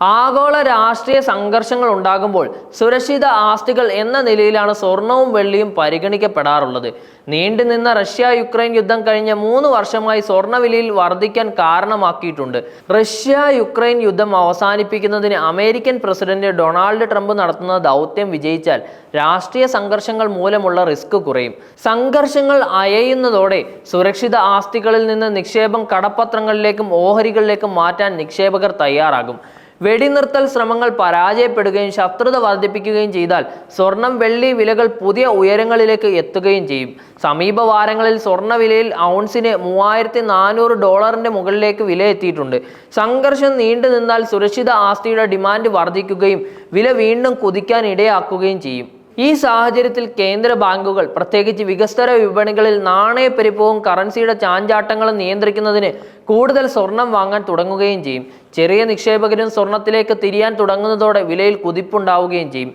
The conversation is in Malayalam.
ആഗോള രാഷ്ട്രീയ സംഘർഷങ്ങൾ ഉണ്ടാകുമ്പോൾ സുരക്ഷിത ആസ്തികൾ എന്ന നിലയിലാണ് സ്വർണവും വെള്ളിയും പരിഗണിക്കപ്പെടാറുള്ളത്. നീണ്ടുനിന്ന റഷ്യ യുക്രൈൻ യുദ്ധം കഴിഞ്ഞ മൂന്ന് വർഷമായി സ്വർണവിലയിൽ വർദ്ധിക്കാൻ കാരണമാക്കിയിട്ടുണ്ട്. റഷ്യ യുക്രൈൻ യുദ്ധം അവസാനിപ്പിക്കുന്നതിന് അമേരിക്കൻ പ്രസിഡന്റ് ഡൊണാൾഡ് ട്രംപ് നടത്തുന്ന ദൗത്യം വിജയിച്ചാൽ രാഷ്ട്രീയ സംഘർഷങ്ങൾ മൂലമുള്ള റിസ്ക് കുറയും. സംഘർഷങ്ങൾ അയയുന്നതോടെ സുരക്ഷിത ആസ്തികളിൽ നിന്ന് നിക്ഷേപം കടപ്പത്രങ്ങളിലേക്കും ഓഹരികളിലേക്കും മാറ്റാൻ നിക്ഷേപകർ തയ്യാറാകും. വെടിനിർത്തൽ ശ്രമങ്ങൾ പരാജയപ്പെടുകയും ശത്രുത വർദ്ധിപ്പിക്കുകയും ചെയ്താൽ സ്വർണം വെള്ളി വിലകൾ പുതിയ ഉയരങ്ങളിലേക്ക് എത്തുകയും ചെയ്യും. സമീപ വാരങ്ങളിൽ സ്വർണ ഔൺസിന് മൂവായിരത്തി നാനൂറ് ഡോളറിന്റെ മുകളിലേക്ക് വില എത്തിയിട്ടുണ്ട്. സംഘർഷം നീണ്ടു നിന്നാൽ സുരക്ഷിത ആസ്തിയുടെ ഡിമാൻഡ് വർദ്ധിക്കുകയും വില വീണ്ടും കുതിക്കാൻ ഇടയാക്കുകയും ചെയ്യും. ഈ സാഹചര്യത്തിൽ കേന്ദ്ര ബാങ്കുകൾ പ്രത്യേകിച്ച് വികസ്തര വിപണികളിൽ നാണയപ്പെരുപ്പവും കറൻസിയുടെ ചാഞ്ചാട്ടങ്ങളും നിയന്ത്രിക്കുന്നതിന് കൂടുതൽ സ്വർണം വാങ്ങാൻ തുടങ്ങുകയും ചെയ്യും. ചെറിയ നിക്ഷേപകരും സ്വർണത്തിലേക്ക് തിരിയാൻ തുടങ്ങുന്നതോടെ വിലയിൽ കുതിപ്പുണ്ടാവുകയും ചെയ്യും.